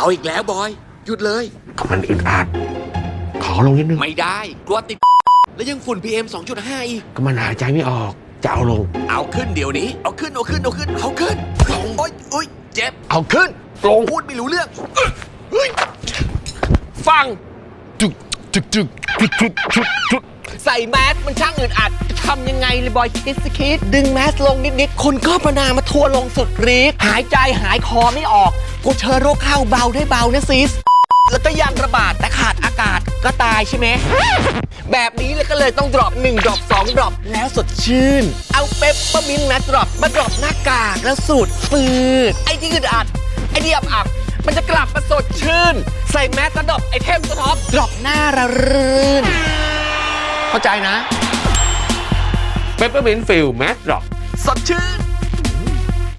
เอาอีกแล้วบอย หยุดเลย ก็มันอึดอัด ขอลงนิดนึง ไม่ได้กลัวติด แล้วยังฝุ่น PM 2.5 อีก ก็มันหายใจไม่ออก จะเอาลง เอาขึ้นเดี๋ยวนี้ เอาขึ้นเอาขึ้นเอาขึ้นเอาขึ้นลงโอ๊ยโอ๊ยเจ็บเอาขึ้น ลง พูดไม่รู้เรื่องอึ๊ะเฮ้ยฟัง จุกจุกจุกจุกจุกจุกจุกใส่แมสมันช่างอึดอัดทำยังไงเลยบอยคิดสคิดดึงแมสลงนิดๆคนก็ประนามมาทัวร์ลงสุดฤทธิ์หายใจหายคอไม่ออก กูเชื้อโรคเข้าเบาได้เบานะซิส แล้วก็ยังระบาดแต่ขาดอากาศก็ตายใช่ไหม แบบนี้เลยก็เลยต้องดรอป1ดรอป2ดรอปแล้วสดชื่น เอาเปปเปอร์มินต์แมสดรอปมาดรอปหน้ากากแล้วสูดฟืดไอ้ที่อึดอัด ไอ้ที่อับอับๆมันจะกลับมาสดชื่น ใส่แมสแล้วดรอปไอเทมสท็อปดรอปหน้าระรื่น เข้าใจนะเปปเปอร์มินต์ฟิลแมสดรอปสดชื่น